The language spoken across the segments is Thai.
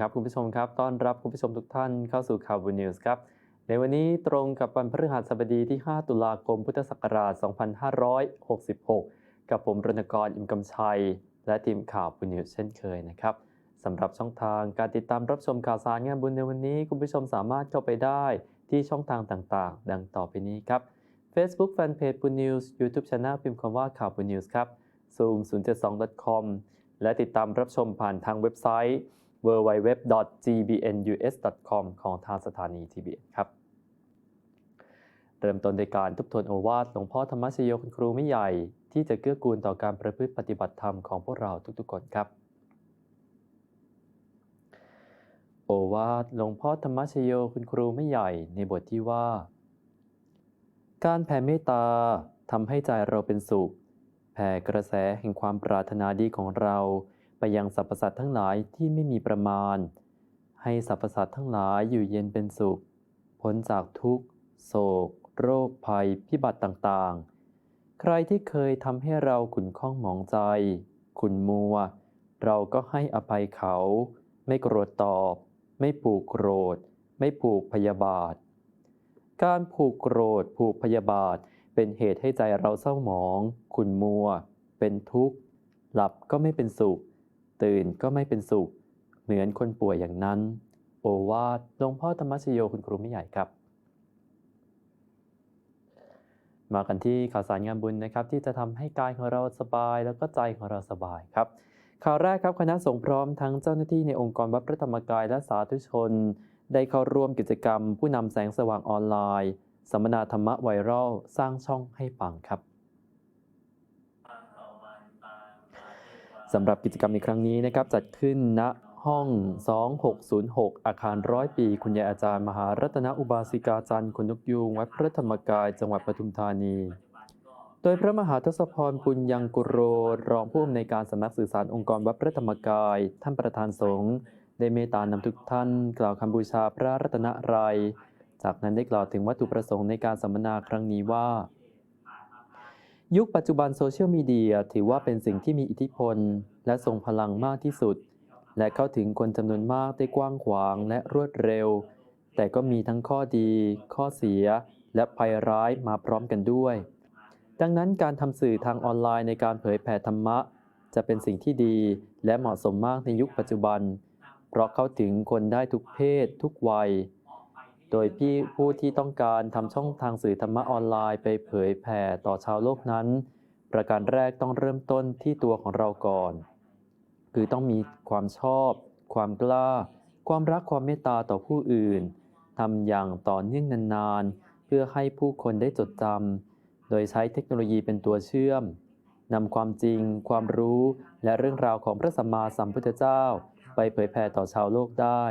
ครับ คุณผู้ชมครับ ต้อนรับคุณผู้ชมทุกท่านเข้าสู่ข่าวบูนิวส์ครับ ในวันนี้ตรงกับวันพฤหัสบดีที่ 5 ตุลาคม พุทธศักราช 2566 กับผมรณกร อิมกำชัย และทีมข่าวบูนิวส์เช่นเคยนะครับสำหรับช่องทางการติดตามรับชมข่าวสารงานบุญในวันนี้ คุณผู้ชมสามารถเข้าไปได้ที่ช่องทางต่างๆ ดังต่อไปนี้ครับ Facebook Fanpage บุญนิวส์ YouTube Channel พิมพ์คำว่าข่าวบุญนิวส์ครับ zoom 072.com และติดตามรับชมผ่านทางเว็บไซต์ www.gbnus.com ของทางสถานี TBN ครับ เริ่มต้นในการทบทวนโอวาทหลวงพ่อธรรมชโยคุณครูไม่ใหญ่ ที่จะเกื้อกูลต่อการประพฤติปฏิบัติธรรมของพวกเราทุกๆคนครับ โอวาทหลวงพ่อธรรมชโยคุณครูไม่ใหญ่ ในบทที่ว่า การแผ่เมตตาทำให้ใจเราเป็นสุข แผ่กระแสแห่งความปรารถนาดีของเรา ไปยังสรรพสัตว์ทั้งหลายที่ไม่มีประมาณ ให้สรรพสัตว์ทั้งหลายอยู่เย็นเป็นสุข พ้นจากทุกข์ โศก โรคภัย พิบัติต่างๆ ใครที่เคยทำให้เราขุนข้องหมองใจ ขุนมัว เราก็ให้อภัยเขา ไม่โกรธตอบ ไม่ผูกโกรธ ไม่ผูกพยาบาท การผูกโกรธ ผูกพยาบาท เป็นเหตุให้ใจเราเศร้าหมอง ขุนมัว เป็นทุกข์ หลับก็ไม่เป็นสุข ตื่นก็ไม่เป็นสุข เหมือนคนป่วยอย่างนั้น โอวาทหลวงพ่อธรรมชโยคุณครูไม่ใหญ่ครับ มากันที่ข่าวสารงานบุญนะครับ ที่จะทำให้กายของเราสบาย แล้วก็ใจของเราสบายครับข่าวแรกครับคณะสงฆ์พร้อมทั้งเจ้าหน้าที่ในองค์กรวัดพระธรรมกายและสาธุชน ได้เข้าร่วมกิจกรรม ผู้นำแสงสว่างออนไลน์สัมมนาธรรมะไวรัลสร้างช่องให้ปังครับ สำหรับกิจกรรมในครั้งนี้นะครับจัดขึ้นณห้อง 2606 อาคารร้อยปี คุณยายอาจารย์ มหารัตนอุบาสิกาจันทร์คุณนกยูงวัดพระธรรมกาย จังหวัดปทุมธานี โดยพระมหาทศพรปุญญังกุโร รองผู้อำนวยการสำนักสื่อสารองค์กรวัดพระธรรมกาย ท่านประธานสงฆ์ได้เมตตานำทุกท่าน กล่าวคำบูชาพระรัตนรัย จากนั้นได้กล่าวถึงวัตถุประสงค์ในการสัมมนาครั้งนี้ว่า ยุคปัจจุบันโซเชียลมีเดียถือว่าเป็นสิ่งที่มีอิทธิพล และทรงพลังมากที่สุด และเข้าถึงคนจำนวนมากได้กว้างขวางและรวดเร็ว แต่ก็มีทั้งข้อดี ข้อเสีย และภัยร้ายมาพร้อมกันด้วย ดังนั้นการทำสื่อทางออนไลน์ในการเผยแผ่ธรรมะ จะเป็นสิ่งที่ดีและเหมาะสมมากในยุคปัจจุบัน เพราะเข้าถึงคนได้ทุกเพศ ทุกวัย โดยพี่ผู้ที่ต้องการทำช่องทางสื่อธรรมะออนไลน์ไปเผยแผ่ต่อชาวโลกนั้น ประการแรกต้องเริ่มต้นที่ตัวของเราก่อน คือต้องมีความชอบ ความกล้า ความรักความเมตตาต่อผู้อื่นทำอย่างต่อเนื่องนานๆ เพื่อให้ผู้คนได้จดจำโดยใช้เทคโนโลยีเป็นตัวเชื่อมนำความจริง ความรู้ และเรื่องราวของพระสัมมาสัมพุทธเจ้า ไปเผยแผ่ต่อชาวโลกได้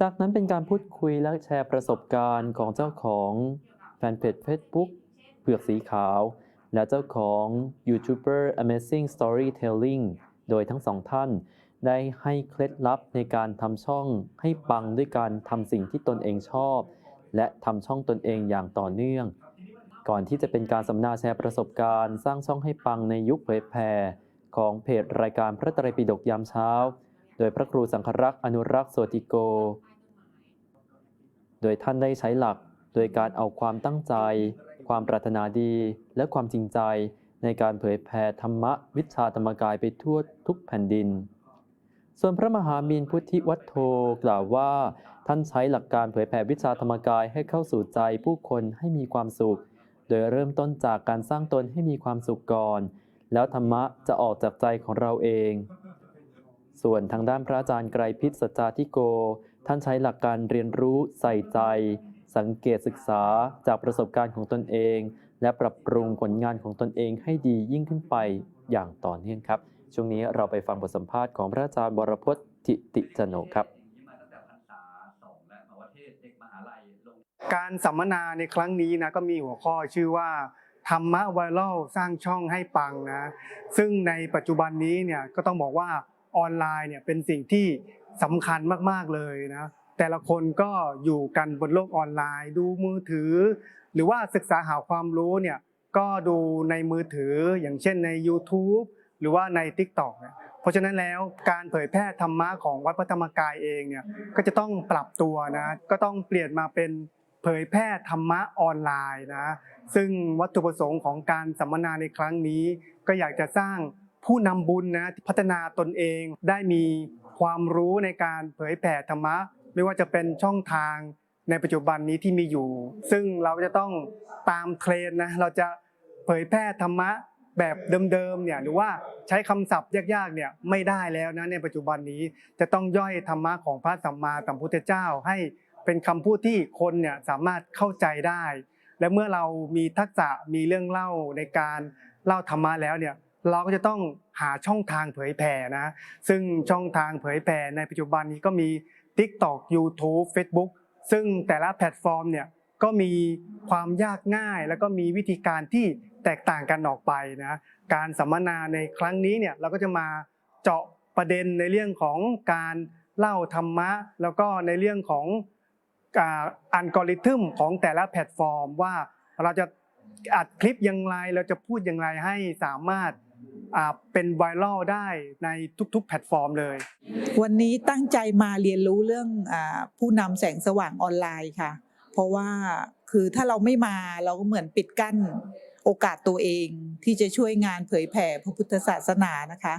จากนั้นเป็นการพูดคุยและแชร์ประสบการณ์ของเจ้าของแฟนเพจ Facebook เผือกสีขาว และเจ้าของ YouTuber Amazing Storytelling โดยทั้งสองท่าน ได้ให้เคล็ดลับในการทำช่องให้ปังด้วยการทำสิ่งที่ตนเองชอบ และทำช่องตนเองอย่างต่อเนื่อง ก่อนที่จะเป็นการสัมนาแชร์ประสบการณ์ สร้างช่องให้ปังในยุคเผยแผ่ของเพจรายการพระตรปิฎกยามเช้า โดยพระครูสังฆรักษ์อนุรักษ์โสติโก โดยท่านได้ใช้หลักโดยการเอาความตั้งใจ ความปรารถนาดี และความจริงใจในการเผยแผ่ธรรมะวิชาธรรมกายไปทั่วทุกแผ่นดิน ส่วนพระมหามีนพุทธิวัฒโธกล่าวว่า ท่านใช้หลักการเผยแผ่วิชาธรรมกายให้เข้าสู่ใจผู้คนให้มีความสุข โดยเริ่มต้นจากการสร้างตนให้มีความสุขก่อน แล้วธรรมะจะออกจากใจของเราเอง ส่วนทางด้านพระอาจารย์ไกรพิษสัจจาธิโก ท่านใช้หลักการเรียนรู้ใส่ใจ สังเกตศึกษาจากประสบการณ์ของตนเอง และปรับปรุงผลงานของตนเองให้ดียิ่งขึ้นไปอย่างต่อเนื่องครับ ช่วงนี้เราไปฟังบทสัมภาษณ์ของพระอาจารย์บรพจน์ทิติจโนครับการสัมมนาในครั้งนี้นะก็มีหัวข้อชื่อว่าธรรมะไวรัลสร้างช่องให้ปังนะ ซึ่งในปัจจุบันนี้เนี่ยก็ต้องบอกว่า ออนไลน์เนี่ยเป็นสิ่งที่สำคัญมากๆเลยนะแต่ละคนก็อยู่กันบนโลกออนไลน์ ดูมือถือ หรือว่าศึกษาหาความรู้เนี่ยก็ดูในมือถืออย่างเช่นใน YouTube หรือว่าใน TikTok เนี่ยเพราะฉะนั้นแล้วการเผยแพร่ธรรมะของวัดพระธรรมกายเองเนี่ยก็จะต้องปรับตัวนะก็ต้องเปลี่ยนมาเป็นเผยแพร่ธรรมะออนไลน์นะซึ่งวัตถุประสงค์ของการสัมมนาในครั้งนี้ ก็อยากจะสร้าง ผู้นำบุญนะพัฒนาตนเองได้มีความรู้ในการเผยแผ่ธรรมะ ไม่ว่าจะเป็นช่องทางในปัจจุบันนี้ที่มีอยู่ ซึ่งเราจะต้องตามเทรนนะเราจะเผยแพร่ธรรมะแบบเดิมๆเนี่ยหรือว่าใช้คำศัพท์ยากๆเนี่ยไม่ได้แล้วนะในปัจจุบันนี้จะต้องย่อยธรรมะของพระสัมมาสัมพุทธเจ้า ให้เป็นคำพูดที่คนเนี่ยสามารถเข้าใจได้ และเมื่อเรามีทักษะมีเรื่องเล่าในการเล่าธรรมะแล้วเนี่ย เราก็จะต้องหาช่องทางเผยแผ่นะ ซึ่งช่องทางเผยแผ่ในปัจจุบันนี้ก็มี TikTok YouTube Facebook ซึ่งแต่ละแพลตฟอร์มเนี่ยก็มีความยากง่าย แล้วก็มีวิธีการที่แตกต่างกันออกไปนะการสัมมนาในครั้งนี้เนี่ยเราก็จะมาเจาะประเด็นในเรื่องของการเล่าธรรมะ แล้วก็ในเรื่องของอัลกอริทึมของแต่ละแพลตฟอร์มว่าเราจะอัดคลิปอย่างไรเราจะพูดอย่างไรให้สามารถ เป็นไวรัลได้ในทุกๆ แพลตฟอร์มเลย วันนี้ตั้งใจมาเรียนรู้เรื่องอผู้นำแสงสว่างออนไลน์ค่ะ เพราะว่าคือถ้าเราไม่มาเราก็เหมือนปิดกั้นโอกาสตัวเองที่จะช่วยงานเผยแผ่พระพุทธศาสนานะคะ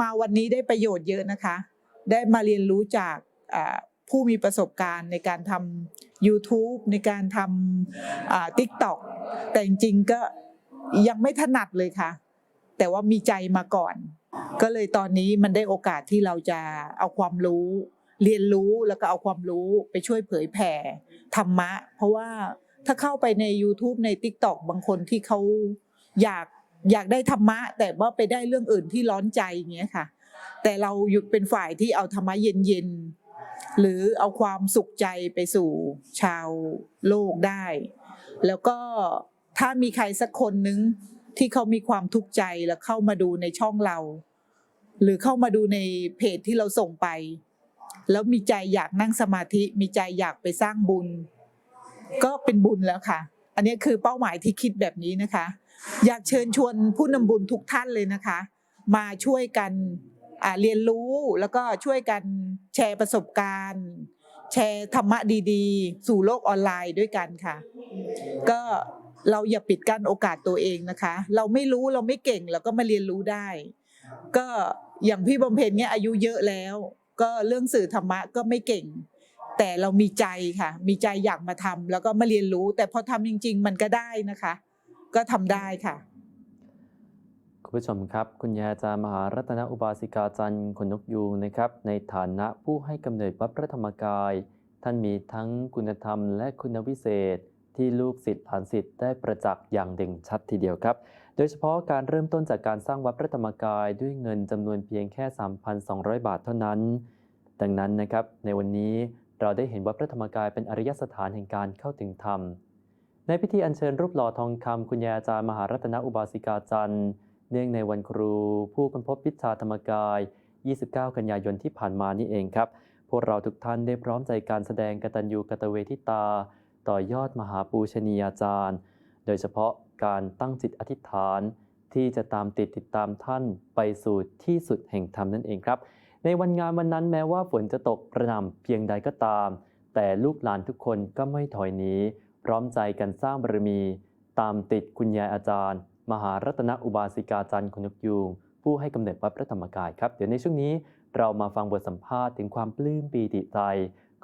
มาวันนี้ได้ประโยชน์เยอะนะคะ ได้มาเรียนรู้จากผู้มีประสบการณ์ในการทำ YouTube ในการทำติ๊กต็อกแต่จริงๆก็ยังไม่ถนัดเลยค่ะ แต่ว่ามีใจมาก่อน ก็เลยตอนนี้มันได้โอกาสที่เราจะเอาความรู้ เรียนรู้แล้วก็เอาความรู้ไปช่วยเผยแผ่ธรรมะ เพราะว่าถ้าเข้าไปใน YouTube ใน TikTok บางคนที่เขาอยากอยากได้ธรรมะ แต่ว่าไปได้เรื่องอื่นที่ร้อนใจอย่างเงี้ยค่ะ แต่เราหยุดเป็นฝ่ายที่เอาธรรมะเย็นๆหรือเอาความสุขใจไปสู่ชาวโลกได้ แล้วก็ถ้ามีใครสักคนนึง ที่เขามีความทุกข์ใจแล้วเข้ามาดูในช่องเรา หรือเข้ามาดูในเพจที่เราส่งไป แล้วมีใจอยากนั่งสมาธิ มีใจอยากไปสร้างบุญ ก็เป็นบุญแล้วค่ะ อันนี้คือเป้าหมายที่คิดแบบนี้นะคะ อยากเชิญชวนผู้นำบุญทุกท่านเลยนะคะ มาช่วยกันเรียนรู้แล้วก็ช่วยกันแชร์ประสบการณ์ แชร์ธรรมะดีๆ สู่โลกออนไลน์ด้วยกันค่ะ ก็ เราอย่าปิดกั้นโอกาสตัวเองนะคะ เราไม่รู้เราไม่เก่งเราก็มาเรียนรู้ได้ ก็อย่างพี่บำเพ็ญเนี่ยอายุเยอะแล้ว ก็เรื่องสื่อธรรมะก็ไม่เก่ง แต่เรามีใจค่ะ มีใจอยากมาทำแล้วก็มาเรียนรู้ แต่พอทำจริง ๆ มันก็ได้นะคะ ก็ทำได้ค่ะคุณผู้ชมครับ คุณยาจารมหารัตนอุบาสิกาจันทร์ขนนกยูงนะครับ ในฐานะผู้ให้กำเนิดวัดพระธรรมกาย ท่านมีทั้งคุณธรรมและคุณวิเศษ ที่ลูกศิษย์หลานศิษย์ได้ประจักษ์อย่างเด่นชัดทีเดียวครับ โดยเฉพาะการเริ่มต้นจากการสร้างวัดพระธรรมกายด้วยเงินจำนวนเพียงแค่ 3,200 บาทเท่านั้น ดังนั้นนะครับในวันนี้เราได้เห็นวัดพระธรรมกายเป็นอริยสถานแห่งการเข้าถึงธรรม ในพิธีอัญเชิญรูปหล่อทองคำคุณยายอาจารย์มหารัตนอุบาสิกาจันทร์เนื่องในวันครู ผู้ค้นพบวิชาธรรมกาย 29 กันยายนที่ผ่านมานี่เองครับ พวกเราทุกท่านได้พร้อมใจการแสดงกตัญญูกตเวทิตา ต่อยอดมหาปูชนียาจารย์ โดยเฉพาะการตั้งจิตอธิษฐานที่จะตามติดติดตามท่านไปสู่ที่สุดแห่งธรรมนั่นเองครับ ในวันงานวันนั้นแม้ว่าฝนจะตกประหน่ำเพียงใดก็ตาม แต่ลูกหลานทุกคนก็ไม่ถอยหนีพร้อมใจกันสร้างบารมี ตามติดคุณยายอาจารย์ มหารัตนอุบาสิกาจันทร์คุณนกยูงผู้ให้กำเนิดวัดพระธรรมกายครับ เดี๋ยวในช่วงนี้เรามาฟังบทสัมภาษณ์ถึงความปลื้มปีติใจ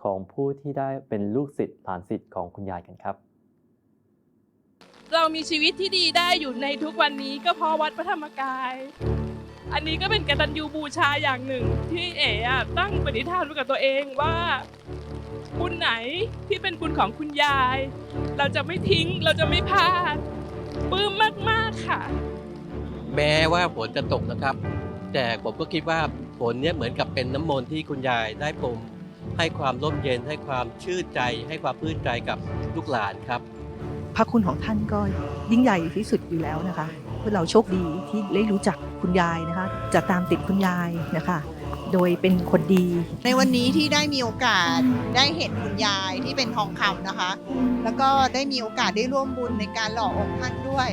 ของผู้ที่ได้เป็นลูกศิษย์หลานศิษย์ของคุณยายกันครับ เรามีชีวิตที่ดีได้อยู่ในทุกวันนี้ก็เพราะวัดพระธรรมกาย อันนี้ก็เป็นกตัญญูบูชาอย่างหนึ่ง ที่เอ๋อะตั้งปณิธานไว้กับตัวเองว่าบุญไหนที่เป็นบุญของคุณยาย เราจะไม่ทิ้งเราจะไม่พลาดปลื้มมากๆค่ะ แม้ว่าฝนจะตกนะครับ แต่ผมก็คิดว่าฝนเนี่ยเหมือนกับเป็นน้ำมนต์ที่คุณยายได้พรม ให้ความร่มเย็น ให้ความชื่นใจ ให้ความปลื้มใจกับลูกหลานครับ พระคุณของท่านก็ยิ่งใหญ่ที่สุดอยู่แล้วนะคะพวกเราโชคดีที่ได้รู้จักคุณยายนะคะจะตามติดคุณยายนะคะ โดยเป็นคนดี ในวันนี้ที่ได้มีโอกาสได้เห็นคุณยายที่เป็นทองคำนะคะ แล้วก็ได้มีโอกาสได้ร่วมบุญในการหล่อองค์ท่านด้วย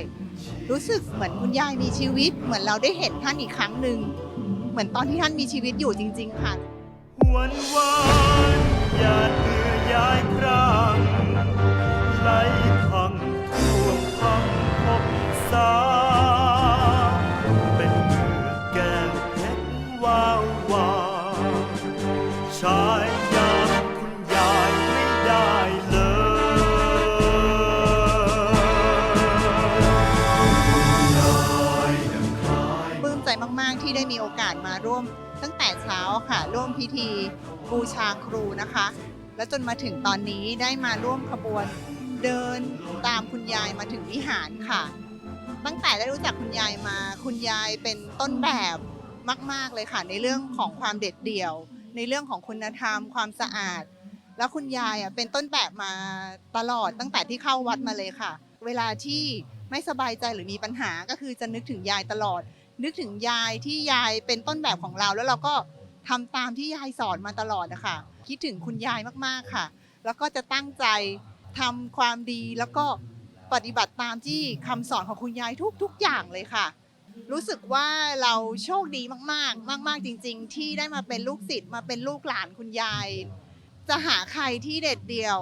รู้สึกเหมือนคุณยายมีชีวิต เหมือนเราได้เห็นท่านอีกครั้งหนึ่งเหมือนตอนที่ท่านมีชีวิตอยู่จริง ๆ ค่ะ หวนหวานหยาดเหงื่อย้ายครางไหลพังท่วมพังพบสา้มีโอกาสมาร่วม ตั้งแต่เช้าค่ะ ร่วมพิธีบูชาครูนะคะ และจนมาถึงตอนนี้ได้มาร่วมขบวนเดินตามคุณยายมาถึงวิหารค่ะ ตั้งแต่ได้รู้จักคุณยายมา คุณยายเป็นต้นแบบมาก ๆเลยค่ะ ในเรื่องของความเด็ดเดี่ยว ในเรื่องของคุณธรรม ความสะอาด แล้วคุณยายอะเป็นต้นแบบมาตลอดตั้งแต่ที่เข้าวัดมาเลยค่ะ เวลาที่ไม่สบายใจหรือมีปัญหาก็คือจะนึกถึงยายตลอด นึกถึงยายที่ยายเป็นต้นแบบของเรา แล้วเราก็ทำตามที่ยายสอนมาตลอดนะคะคิดถึงคุณยายมากๆค่ะ แล้วก็จะตั้งใจทำความดีแล้วก็ปฏิบัติตามที่คำสอนของคุณยายทุกๆอย่างเลยค่ะ รู้สึกว่าเราโชคดีมากๆ มาก ๆ จริง ๆ ที่ได้มาเป็นลูกศิษย์มาเป็นลูกหลานคุณยาย จะหาใครที่เด็ดเดี่ยว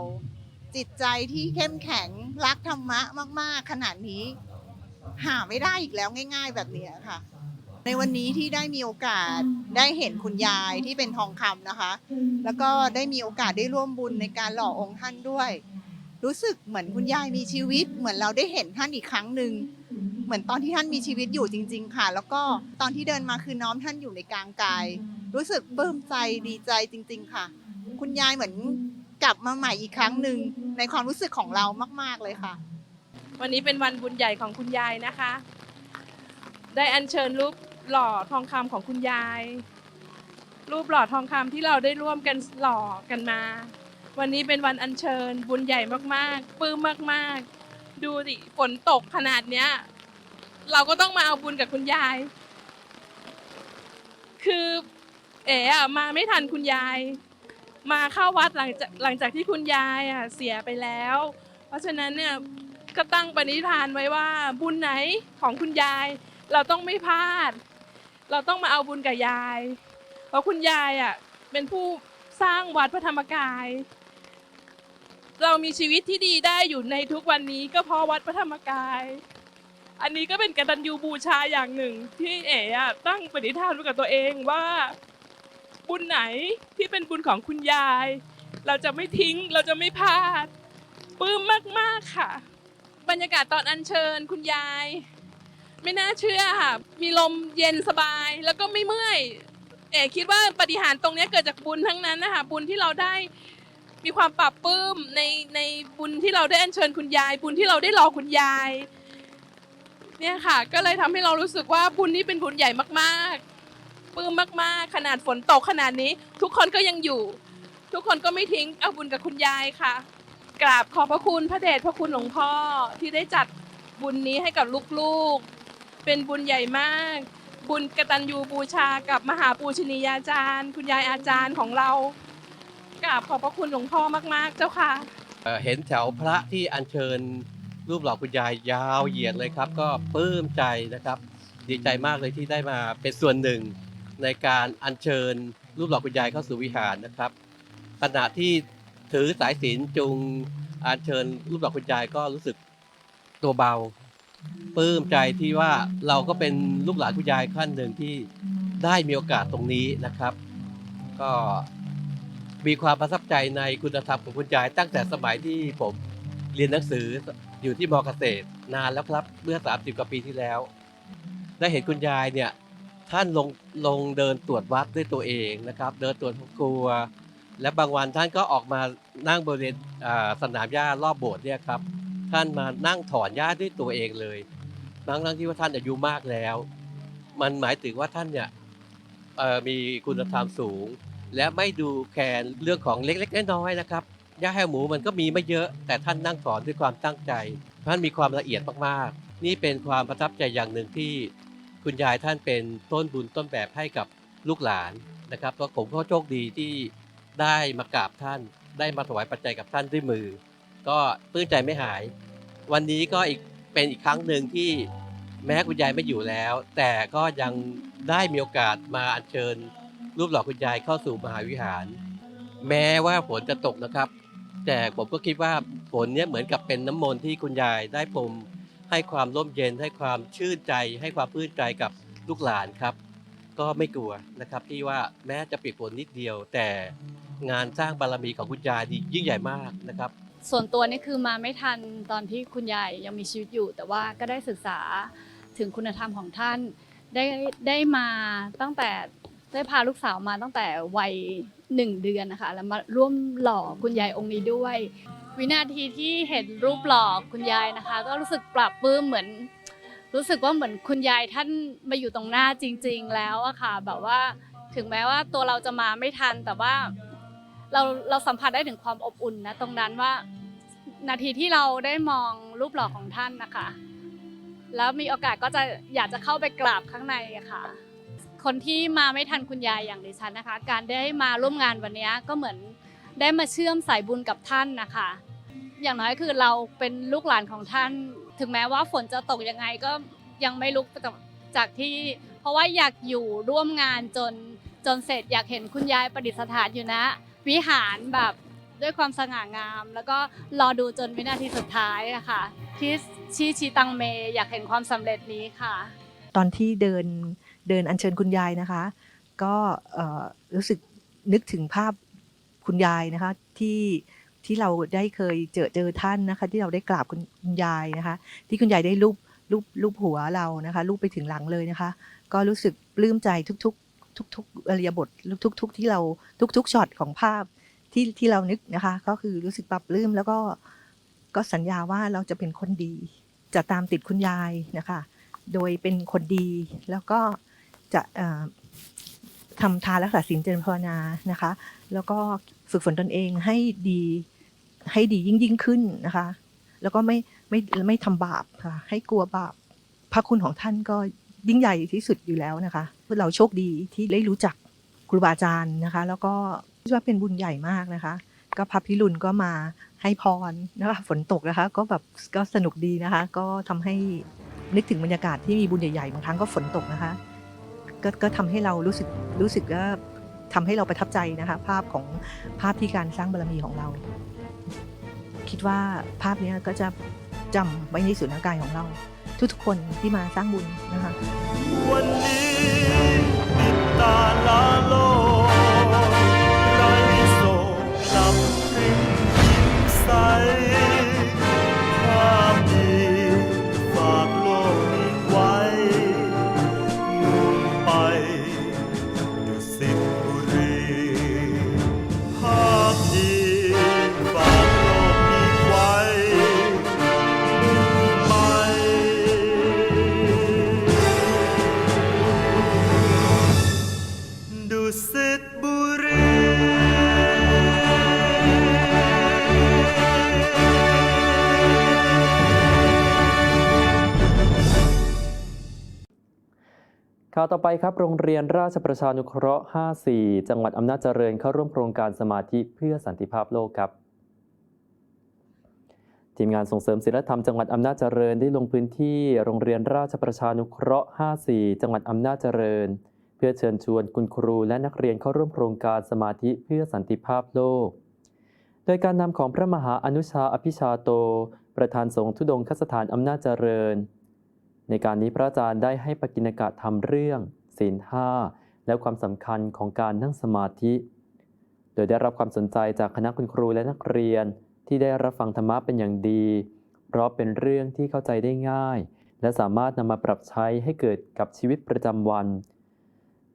จิตใจที่เข้มแข็งรักธรรมะมาก ๆ ขนาดนี้ หาไม่ได้อีกแล้วง่าย ๆ แบบเนี้ยค่ะ ในวันนี้ที่ได้มีโอกาสได้เห็นคุณยายที่เป็นทองคำนะคะ แล้วก็ได้มีโอกาสได้ร่วมบุญในการหล่อองค์ท่านด้วย รู้สึกเหมือนคุณยายมีชีวิต เหมือนเราได้เห็นท่านอีกครั้งหนึ่งเหมือนตอนที่ท่านมีชีวิตอยู่จริง ๆ ค่ะ แล้วก็ตอนที่เดินมาคือน้อมท่านอยู่ในกลางกาย รู้สึกปลื้มใจดีใจจริง ๆ ค่ะ คุณยายเหมือนกลับมาใหม่อีกครั้งหนึ่งในความรู้สึกของเรามาก ๆเลยค่ะ วันนี้เป็นวันบุญใหญ่ของคุณยายนะคะ ได้อัญเชิญรูปหล่อทองคำของคุณยาย รูปหล่อทองคำที่เราได้ร่วมกันหล่อกันมา วันนี้เป็นวันอัญเชิญบุญใหญ่มากๆปลื้มมากๆ ดูดิฝนตกขนาดเนี้ย เราก็ต้องมาเอาบุญกับคุณยาย คือเอ๋อะมาไม่ทันคุณยาย มาเข้าวัดหลังจากหลังจากที่คุณยายอะเสียไปแล้ว เพราะฉะนั้นเนี่ย ก็ตั้งปณิธานไว้ว่า บุญไหนของคุณยาย เราต้องไม่พลาด เราต้องมาเอาบุญกับยาย เพราะคุณยายอะเป็นผู้สร้างวัดพระธรรมกาย เรามีชีวิตที่ดีได้อยู่ในทุกวันนี้ก็เพราะวัดพระธรรมกาย อันนี้ก็เป็นกตัญญูบูชาอย่างหนึ่ง ที่เอ๋อะตั้งปณิธานไว้กับตัวเองว่า บุญไหนที่เป็นบุญของคุณยาย เราจะไม่ทิ้งเราจะไม่พลาดปลื้มมาก ๆ ค่ะ บรรยากาศตอนอัญเชิญคุณยาย ไม่น่าเชื่อค่ะ มีลมเย็นสบายแล้วก็ไม่เมื่อย เอ๋คิดว่าปฏิหารตรงนี้เกิดจากบุญทั้งนั้นนะคะบุญที่เราได้มีความปรับปลื้มในในบุญที่เราได้อัญเชิญคุณยาย บุญที่เราได้รอคุณยาย เนี่ยค่ะ ก็เลยทำให้เรารู้สึกว่าบุญนี้เป็นบุญใหญ่มากๆปลื้มมากๆ ขนาดฝนตกขนาดนี้ ทุกคนก็ยังอยู่ ทุกคนก็ไม่ทิ้งเอาบุญกับคุณยายค่ะ กราบขอบพระคุณพระเดชพระคุณหลวงพ่อที่ได้จัดบุญนี้ให้กับลูกๆ เป็นบุญใหญ่มาก บุญกตัญญูบูชากับมหาปูชนียาจารย์ คุณยายอาจารย์ของเรากราบขอบพระคุณหลวงพ่อมากๆ เจ้าค่ะ เอ่อเห็นแถวพระที่อัญเชิญรูปหล่อคุณยายยาวเหยียดเลยครับ ก็ปลื้มใจนะครับ ดีใจมากเลยที่ได้มาเป็นส่วนหนึ่งในการอัญเชิญรูปหล่อคุณยายเข้าสู่วิหารนะครับ ขณะที่ ถือสายศีลจุงอัญเชิญรูปหล่อคุณยายก็รู้สึกตัวเบาปลื้มใจที่ว่าเราก็เป็นลูกหลานคุณยายขั้นหนึ่งที่ได้มีโอกาสตรงนี้นะครับ ก็มีความประทับใจในคุณธรรมของคุณยายตั้งแต่สมัยที่ผมเรียนหนังสืออยู่ที่มอเกษตร นานแล้วครับเมื่อ 30 กว่าปีที่แล้ว ได้เห็นคุณยายเนี่ยท่านลงลงเดินตรวจวัดด้วยตัวเองนะครับ เดินตรวจห้องครัว และบางวันท่านก็ออกมานั่งบริเวณสนามหญ้ารอบโบสถ์เนี่ยครับ ท่านมานั่งถอนหญ้าด้วยตัวเองเลยทั้งทั้งที่ว่าท่านอายุมากแล้ว มันหมายถึงว่าท่านเนี่ยมีคุณธรรมสูง และไม่ดูแคลนเรื่องของเล็กๆน้อยๆนะครับหญ้าแห้หมูมันก็มีไม่เยอะ แต่ท่านนั่งสอนด้วยความตั้งใจ ท่านมีความละเอียดมากๆ นี่เป็นความประทับใจอย่างหนึ่งที่คุณยายท่านเป็นต้นบุญต้นแบบให้กับลูกหลานนะครับก็ผมก็โชคดีที่ ได้มากราบท่าน ได้มาถวายปัจจัยกับท่านด้วยมือ ก็ปลื้มใจไม่หาย วันนี้ก็อีกเป็นอีกครั้งหนึ่งที่แม้คุณยายไม่อยู่แล้ว แต่ก็ยังได้มีโอกาสมาอัญเชิญ รูปหล่อคุณยายเข้าสู่มหาวิหาร แม้ว่าฝนจะตกนะครับ แต่ผมก็คิดว่าฝนเนี้ยเหมือนกับเป็นน้ำมนต์ที่คุณยายได้พรมให้ความร่มเย็นให้ความชื่นใจ ให้ความพื้นใจกับลูกหลานครับ ก็ไม่กลัวนะครับที่ว่าแม้จะเปียกฝนนิดเดียวแต่ งานสร้างบารมีของคุณยายดียิ่งใหญ่มากนะครับ ส่วนตัวนี่คือมาไม่ทันตอนที่คุณยายยังมีชีวิตอยู่ แต่ว่าก็ได้ศึกษาถึงคุณธรรมของท่าน ได้ได้มาตั้งแต่ได้พาลูกสาวมาตั้งแต่วัยหนึ่งเดือนนะคะแล้วมาร่วมหล่อคุณยายองค์นี้ด้วย วินาทีที่เห็นรูปหล่อคุณยายนะคะ ก็รู้สึกปรับปลื้มเหมือน รู้สึกว่าเหมือนคุณยายท่านมาอยู่ตรงหน้าจริง ๆ แล้วอะค่ะ แบบว่าถึงแม้ว่าตัวเราจะมาไม่ทันแต่ว่า เราเราสัมผัสได้ถึงความอบอุ่นนะตรงนั้นว่า นาทีที่เราได้มองรูปหล่อของท่านนะคะ แล้วมีโอกาสก็จะอยากจะเข้าไปกราบข้างในะค่ะ คนที่มาไม่ทันคุณยายอย่างดิฉันนะคะ การได้มาร่วมงานวันนี้ก็เหมือนได้มาเชื่อมสายบุญกับท่านนะคะ อย่างน้อยคือเราเป็นลูกหลานของท่าน ถึงแม้ว่าฝนจะตกยังไงก็ยังไม่ลุกจากที่ เพราะว่าอยากอยู่ร่วมงานจนจนเสร็จอยากเห็นคุณยายประดิษฐานอยู่นะ วิหารแบบด้วยความสง่างาม แล้วก็รอดูจนวินาทีสุดท้ายอะค่ะที่ชีชีตังเมอยากเห็นความสำเร็จนี้ค่ะ ตอนที่เดินเดินอัญเชิญคุณยายนะคะ ก็รู้สึกนึกถึงภาพคุณยายนะคะที่ที่เราได้เคยเจอเจอท่านนะคะ ที่เราได้กราบคุณคุณยายนะคะ ที่คุณยายได้รูปรูปรูปหัวเรานะคะรูปไปถึงหลังเลยนะคะ ก็รู้สึกปลื้มใจทุกๆ ทุกๆอริยบททุก ๆ ที่เราทุก ๆช็อตของภาพที่ที่เรานึกนะคะ ก็คือรู้สึกปรับลืมแล้วก็ก็สัญญาว่าเราจะเป็นคนดี จะตามติดคุณยายนะคะ โดยเป็นคนดีแล้วก็จะทำทานรักษาศีลเจริญภาวนานะคะ แล้วก็ฝึกฝนตนเองให้ดีให้ดียิ่งยิ่งขึ้นนะคะ แล้วก็ไม่ไม่ไม่ทำบาปค่ะให้กลัวบาปพระคุณของท่านก็ ยิ่งใหญ่ที่สุดอยู่แล้วนะคะพวกเราโชคดีที่ได้รู้จักครูบาอาจารย์นะคะ แล้วก็คิดว่าเป็นบุญใหญ่มากนะคะ ก็พระพิรุณก็มาให้พรนะคะฝนตกนะคะ ก็แบบก็สนุกดีนะคะ ก็ทำให้นึกถึงบรรยากาศที่มีบุญใหญ่ๆบางครั้งก็ฝนตกนะคะก็ก็ทำให้เรารู้สึกรู้สึกว่าทำให้เราประทับใจนะคะ ภาพของภาพที่การสร้างบารมีของเรา คิดว่าภาพนี้ก็จะจำไว้ในส่วนร่างกายของเรา ทุกๆคนที่มาสร้างบุญนะคะวันนี้ปิดตาลาโลก ข่าวต่อไปครับ โรงเรียนราชประชานุเคราะห์ 54 จังหวัดอำนาจเจริญเข้าร่วมโครงการสมาธิเพื่อสันติภาพโลกครับ ทีมงานส่งเสริมศีลธรรมจังหวัดอำนาจเจริญได้ลงพื้นที่โรงเรียนราชประชานุเคราะห์ 54 จังหวัดอำนาจเจริญ เพื่อเชิญชวนคุณครูและนักเรียนเข้าร่วมโครงการสมาธิเพื่อสันติภาพโลก โดยการนำของพระมหาอนุชาอภิชาโต ประธานสงฆ์ทุดงคสถานอำนาจเจริญ ในการนี้พระอาจารย์ได้ให้ปกิณกะทำเรื่องศีลห้าและความสำคัญของการนั่งสมาธิ โดยได้รับความสนใจจากคณะคุณครูและนักเรียนที่ได้รับฟังธรรมะเป็นอย่างดี เพราะเป็นเรื่องที่เข้าใจได้ง่าย และสามารถนำมาปรับใช้ให้เกิดกับชีวิตประจำวัน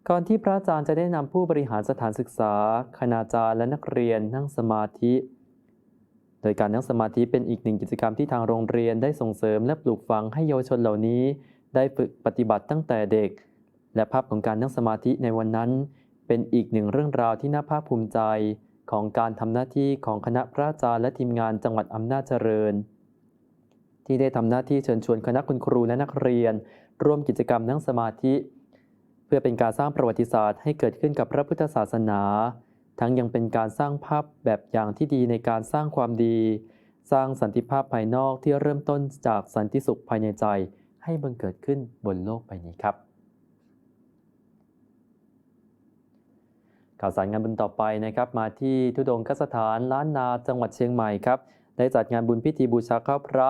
ก่อนที่พระอาจารย์จะได้นำผู้บริหารสถานศึกษา คณาจารย์และนักเรียนนั่งสมาธิ โดยการนั่งสมาธิเป็นอีกหนึ่งกิจกรรมที่ทางโรงเรียนได้ส่งเสริมและปลูกฝังให้เยาวชนเหล่านี้ ได้ฝึกปฏิบัติตั้งแต่เด็ก และภาพของการนั่งสมาธิในวันนั้น เป็นอีกหนึ่งเรื่องราวที่น่าภาคภูมิใจ ของการทำหน้าที่ของคณะพระอาจารย์และทีมงานจังหวัดอำนาจเจริญ ที่ได้ทำหน้าที่เชิญชวนคณะคุณครูและนักเรียน ร่วมกิจกรรมนั่งสมาธิ เพื่อเป็นการสร้างประวัติศาสตร์ให้เกิดขึ้นกับพระพุทธศาสนา ทั้งยังเป็นการสร้างภาพแบบอย่างที่ดีในการสร้างความดี สร้างสันติภาพภายนอกที่เริ่มต้นจากสันติสุขภายในใจให้บังเกิดขึ้นบนโลกใบนี้ครับ ข่าวสารงานบุญต่อไปนะครับ มาที่ทุดงคสถานล้านนาจังหวัดเชียงใหม่ครับ ได้จัดงานบุญพิธีบูชาข้าวพระ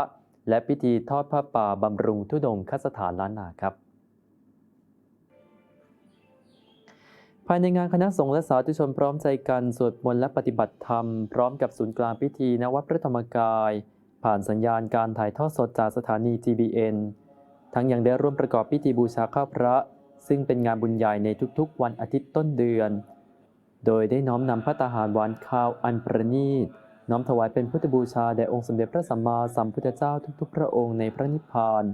และพิธีทอดผ้าป่าบำรุงทุดงคสถานล้านนาครับ ภายในงานคณะสงฆ์และสาธุชนพร้อมใจกันสวดมนต์และปฏิบัติธรรม พร้อมกับศูนย์กลางพิธีณวัดพระธรรมกาย ผ่านสัญญาณการถ่ายทอดสดจากสถานี TBN ทั้งยังได้ร่วมประกอบพิธีบูชาข้าพระ ซึ่งเป็นงานบุญใหญ่ในทุกๆ วันอาทิตย์ต้นเดือน โดยได้น้อมนำพระตาหารหวานข้าวอันประณีต น้อมถวายเป็นพุทธบูชาแด่องค์สมเด็จพระสัมมาสัมพุทธเจ้าทุกๆ พระองค์ในพระนิพพาน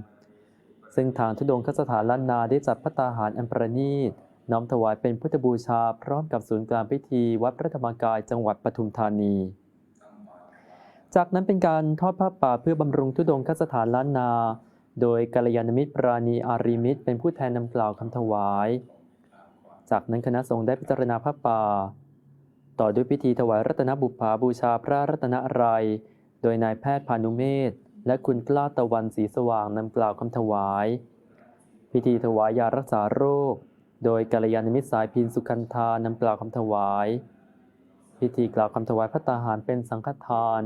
ซึ่งทางทุดงคสถานล้านนาได้จัดพระตาหารอันประณีต น้อมถวายเป็นพุทธบูชาพร้อมกับศูนย์กลางพิธีวัดพระธรรมกายจังหวัดปทุมธานี จากนั้นเป็นการทอดผ้าป่าเพื่อบำรุงทุดงคสถานล้านนา โดยกัลยาณมิตรปราณีอารีมิตร เป็นผู้แทนนำกล่าวคำถวาย จากนั้นคณะสงฆ์ได้พิจารณาผ้าป่า ต่อด้วยพิธีถวายรัตนบุพภาบูชาพระรัตนไรยโดยนายแพทย์พานุเมธและคุณกล้าตะวันสีสว่างนำกล่าวคำถวาย พิธีถวายยารักษาโรค โดยกัลยาณมิตรสายพินสุขันธานำกล่าวคำถวาย พิธีกล่าวคำถวายพระตาหารเป็นสังฆทาน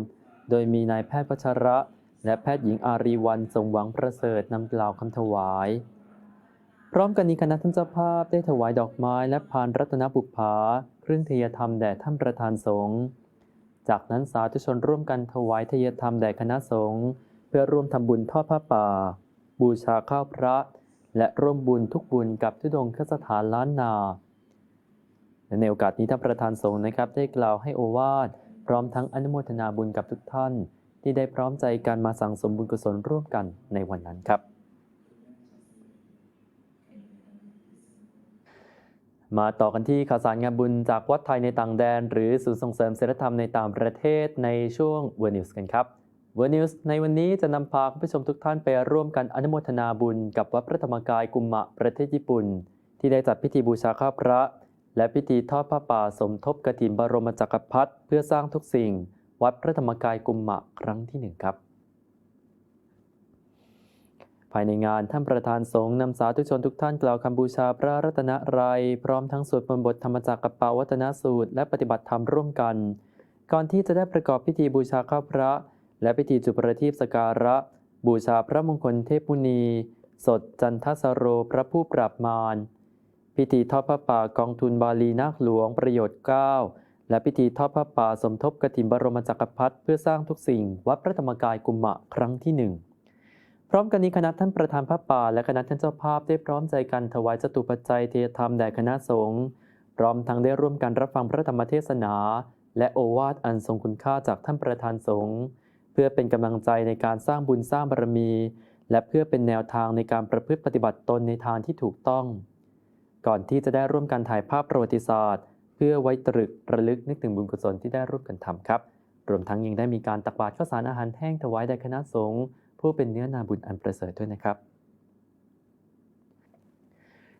โดยมีนายแพทย์พัชระ และแพทย์หญิงอารีวันสมหวังประเสริฐนำกล่าวคำถวาย พร้อมกันนี้คณะท่านเจ้าภาพได้ถวายดอกไม้และพานรัตนบุพภาเครื่องเทยธรรมแด่ท่านประธานสงฆ์จากนั้นสาธุชนร่วมกันถวายเทยธรรมแด่คณะสงฆ์เพื่อร่วมทำบุญทอดผ้าป่า บูชาข้าวพระ และร่วมบุญทุกบุญกับทุดงคสถานล้านนาและในโอกาสนี้ท่านประธานสงฆ์นะครับ ได้กล่าวให้โอวาทพร้อมทั้งอนุโมทนาบุญกับทุกท่าน ที่ได้พร้อมใจกันมาสั่งสมบุญกุศลร่วมกันในวันนั้นครับ มาต่อกันที่ข่าวสารงานบุญจากวัดไทยในต่างแดน หรือศูนย์ส่งเสริมศีลธรรมในต่างประเทศในช่วง w o r News กันครับ w o r News ในวันนี้จะนำพาคุณผู้ชมทุกท่านไปร่วมกันอนุโมทนาบุญกับวัดพระธรรมกายกุมมะประเทศญี่ปุ่น ที่ได้จัดพิธีบูชาข้าพระ และพิธีทอดผ้าป่าสมทบกฐินบรมจักรพรรดิเพื่อสร้างทุกสิ่ง วัดพระธรรมกายกุมมะครั้งที่หนึ่งครับ ภายในงานท่านประธานสงฆ์นำสาธุชนทุกท่านกล่าวคำบูชาพระรัตนรัยพร้อมทั้งสวดมนต์บทธรรมจักรกับปาวัตนสูตร และปฏิบัติธรรมร่วมกัน ก่อนที่จะได้ประกอบพิธีบูชาข้าพระ และพิธีจุดประทีปสการะ บูชาพระมงคลเทพุนีสดจันทสโรพระผู้ปราบมาร พิธีทอดผ้าป่ากองทุนบาลีนาคหลวงประโยชน์ 9 และพิธีทอดผ้าป่าสมทบกฐินบรมจักรพรรดิเพื่อสร้างทุกสิ่ง วัดพระธรรมกายกุมมะครั้งที่หนึ่งพร้อมกันนี้คณะท่านประธานพระป่า และคณะท่านเจ้าภาพได้พร้อมใจกันถวายจตุปัจจัยเทธรรมแด่คณะสงฆ์พร้อมทั้งได้ร่วมกันรับฟังพระธรรมเทศนา และโอวาทอันทรงคุณค่าจากท่านประธานสงฆ์ เพื่อเป็นกำลังใจในการสร้างบุญสร้างบารมี และเพื่อเป็นแนวทางในการประพฤติปฏิบัติตนในทางที่ถูกต้อง ก่อนที่จะได้ร่วมกันถ่ายภาพประวัติศาสตร์ เพื่อไว้ตรึกระลึกนึกถึงบุญกุศลที่ได้ร่วมกันทำครับ รวมทั้งยังได้มีการตักบาตรข้าวสารอาหารแห้งถวายแด่คณะสงฆ์ผู้เป็นเนื้อนาบุญอันประเสริฐด้วยนะครับ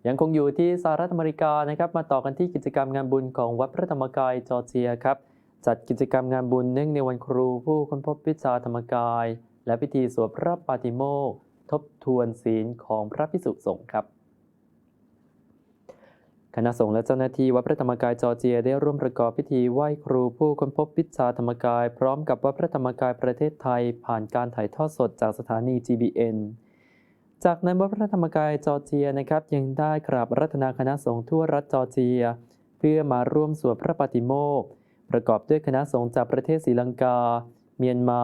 ยังคงอยู่ที่สหรัฐอเมริกานะครับ มาต่อกันที่กิจกรรมงานบุญของวัดพระธรรมกายจอร์เจียครับ จัดกิจกรรมงานบุญเนื่องในวันครูผู้ค้นพบวิชาธรรมกาย และพิธีสวดพระปาติโมกข์ทบทวนศีลของพระพิสุสงฆ์ครับ คณะสงฆ์และเจ้าหน้าที่วัดพระธรรมกายจอร์เจียได้ร่วมประกอบพิธีไหว้ครูผู้ค้นพบวิชาธรรมกาย พร้อมกับวัดพระธรรมกายประเทศไทย ผ่านการถ่ายทอดสดจากสถานี GBN จากนั้นวัดพระธรรมกายจอร์เจียนะครับยังได้กราบรัตนาคณะสงฆ์ทั่วรัฐจอร์เจีย เพื่อมาร่วมสวดพระปาติโมกข์ ประกอบด้วยคณะสงฆ์จากประเทศศรีลังกา เมียนมา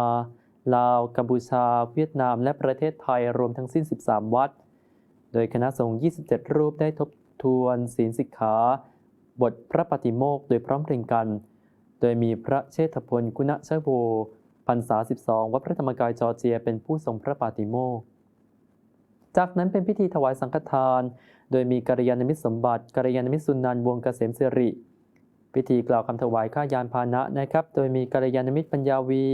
ลาว กัมพูชา เวียดนาม และประเทศไทยรวมทั้งสิ้น 13 วัด โดยคณะสงฆ์ 27 รูปได้ทบทวนศีลสิกขา บทพระปฏิโมกข์โดยพร้อมเพรียงกัน โดยมีพระเชษฐพลกุณชโวพรรษา 12 วัดพระธรรมกายจอเจียเป็นผู้ทรงพระปาติโมกข์จากนั้นเป็นพิธีถวายสังฆทาน โดยมีกัลยาณมิตรสมบัติกัลยาณมิตรสุนันวงเกษมสิริ พิธีกล่าวคำถวายข้ายานพาหนะนะครับ โดยมีกัลยาณมิตรปัญญาวี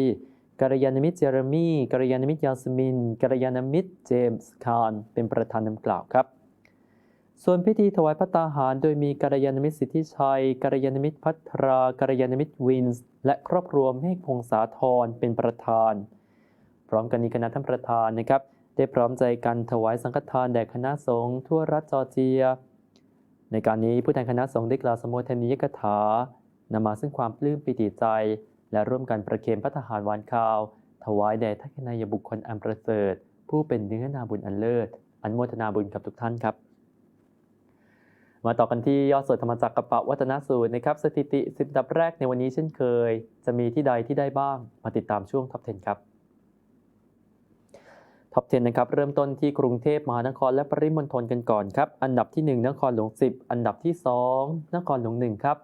กัลยาณมิตรเจเรมีกัลยาณมิตรยาสมินกัลยาณมิตรเจมส์คาร์นเป็นประธานนำกล่าวครับ ส่วนพิธีถวายพระตาหาร โดยมีกัลยาณมิตรสิทธิชัยกัลยาณมิตรพัทรากัลยาณมิตรวินส์และครอบครัวเมฆพงษาธรเป็นประธาน พร้อมกันนี้คณะท่านประธานนะครับ ได้พร้อมใจกันถวายสังฆทานแด่คณะสงฆ์ทั่วรัฐจอร์เจีย ในการนี้ผู้แทนคณะสงฆ์ได้กล่าวสมโภชนียกถานำมาซึ่งความปลื้มปิติใจ และร่วมกันประเคนพระทหารวานข้าว ถวายแด่ทักนายบุคคลอันประเสริฐ ผู้เป็นเนื้อนาบุญอันเลิศอันโมทนาบุญกับทุกท่านครับ มาต่อกันที่ยอดสวดธรรมจักรกระปะวัฒนสูตรนะครับ สถิติ10ดับแรกในวันนี้เช่นเคย จะมีที่ใดที่ได้บ้าง มาติดตามช่วงท็อป10ครับ ท็อป 10 นะครับ เริ่มต้นที่กรุงเทพมหานครและปริมณฑลกันก่อนครับ อันดับที่ 1 นครหลวง 10 อันดับที่ 2 นครหลวง 1 ครับ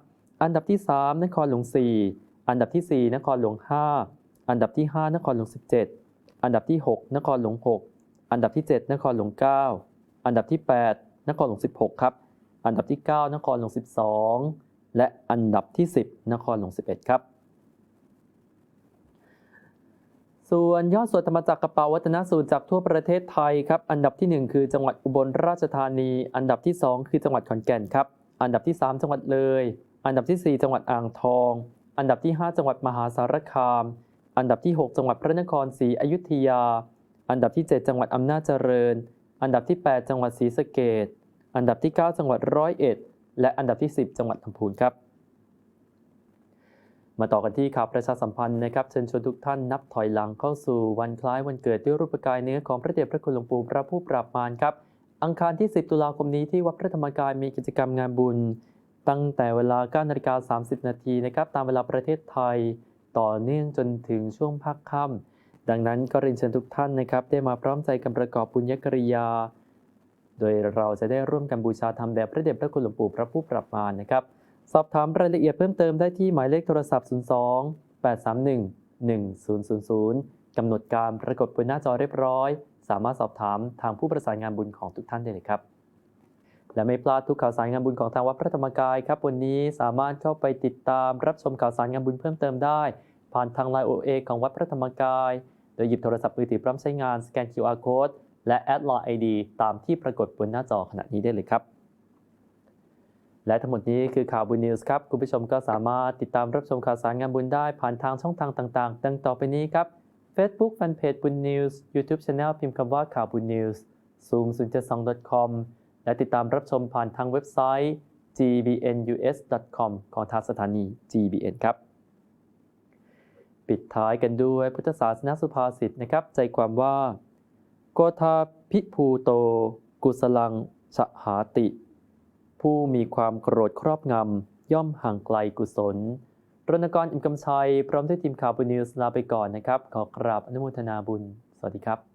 อันดับที่ 3 นครหลวง 4 อันดับที่ 4 นครหลวง 5 อันดับที่ 5 นครหลวง 17 อันดับที่ 6 นครหลวง 6 อันดับที่ 7 นครหลวง 9 อันดับที่ 8 นครหลวง 16 ครับ อันดับที่ 9 นครหลวง 12 และอันดับที่ 10 นครหลวง 11 ครับ ส่วนยอดสวดธรรมจักรกระเป๋าวัฒนสูตรจากทั่วประเทศไทยครับ อันดับทีหนึ่1 คือจังหวัดอุบลราชธานี อันดับที่ 2 คือจังหวัดขอนแก่นครับ อันดับที่ 3 จังหวัดเลย อันดับที่ 4 จังหวัดอ่างทอง อันดับที่ 5 จังหวัดมหาสารคาม อันดับที่ 6 จังหวัดพระนครศรีอยุธยา อันดับที่ 7 จังหวัดอำนาจเจริญ อันดับที่ 8 จังหวัดศรีสะเกษอันดับที่ 9 จังหวัดร้อยเอ็ด และอันดับที่ 10 จังหวัดลำพูนครับ มาต่อกันที่ข่าวประชาสัมพันธ์นะครับเชิญชวนทุกท่านนับถอยหลังเข้าสู่วันคล้ายวันเกิดด้วยรูปกายเนื้อของพระเดชพระคุณหลวงปู่พระผู้ปราบมารครับ อังคารที่ 10 ตุลาคมนี้ที่วัดพระธรรมกายมีกิจกรรมงานบุญ ตั้งแต่เวลา9นาฬิกา30 นาทีนะครับตามเวลาประเทศไทย ต่อเนื่องจนถึงช่วงพักค่ำดังนั้นก็เรียนเชิญทุกท่านนะครับได้มาพร้อมใจกันประกอบบุญญกริยา โดยเราจะได้ร่วมกันบูชาธรรมแด่พระเดชพระคุณหลวงปู่พระผู้ปราบมารนะครับ สอบถามรายละเอียดเพิ่มเติมได้ที่หมายเลขโทรศัพท์ 02 831 1000 กำหนดการปรากฏบนหน้าจอเรียบร้อย สามารถสอบถามทางผู้ประสานงานบุญของทุกท่านได้เลยครับ และไม่พลาดทุกข่าวสารงานบุญของทางวัดพระธรรมกายครับ วันนี้สามารถเข้าไปติดตามรับชมข่าวสารงานบุญเพิ่มเติมได้ ผ่านทางไลน์โอเอของวัดพระธรรมกาย โดยหยิบโทรศัพท์มือถือพร้อมใช้งานสแกน QR code และแอดไลน์ ID ตามที่ปรากฏบนหน้าจอขณะนี้ได้เลยครับ และทั้งหมดนี้คือข่าวบุญนิวส์ครับ คุณผู้ชมก็สามารถติดตามรับชมข่าวสารงานบุญได้ผ่านทางช่องทางต่างๆ ดังต่อไปนี้ครับ Facebook Fanpage บุญนิวส์ YouTube Channel พิมพ์คำว่าข่าวบุญนิวส์ zoom 0 7 2 com และติดตามรับชมผ่านทางเว็บไซต์ gbnus.com ของทางสถานี GBN ครับ ปิดท้ายกันด้วยพุทธศาสนาสุภาษิตนะครับ ใจความว่า โกธาพิภูโต กุสลังสหาติ ผู้มีความโกรธครอบงำ ย่อมห่างไกลกุศลรณกรอิมกำชัย พร้อมด้วยทีมข่าวบุญนิวส์ลาไปก่อนนะครับ ขอกราบอนุโมทนาบุญ สวัสดีครับ